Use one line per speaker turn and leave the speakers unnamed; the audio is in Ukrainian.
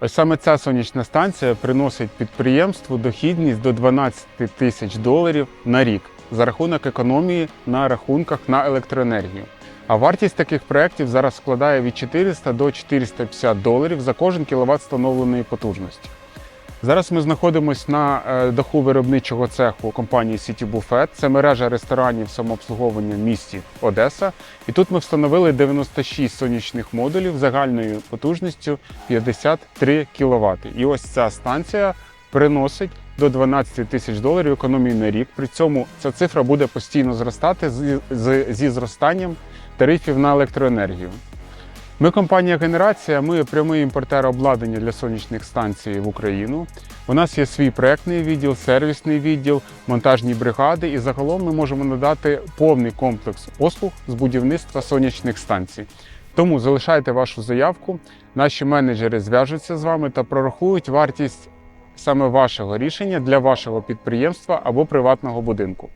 Ось саме ця сонячна станція приносить підприємству дохідність до 12 тисяч доларів на рік за рахунок економії на рахунках на електроенергію. А вартість таких проєктів зараз складає від 400 до 450 доларів за кожен кіловат встановленої потужності. Зараз ми знаходимося на е, даху виробничого цеху компанії City Buffet. Це мережа ресторанів самообслуговування в місті Одеса. І тут ми встановили 96 сонячних модулів загальною потужністю 53 кВт. І ось ця станція приносить до 12 тисяч доларів економії на рік. При цьому ця цифра буде постійно зростати зі зростанням тарифів на електроенергію. Ми компанія Генерація, ми прямий імпортер обладнання для сонячних станцій в Україну. У нас є свій проектний відділ, сервісний відділ, монтажні бригади, і загалом ми можемо надати повний комплекс послуг з будівництва сонячних станцій. Тому залишайте вашу заявку, наші менеджери зв'яжуться з вами та прорахують вартість саме вашого рішення для вашого підприємства або приватного будинку.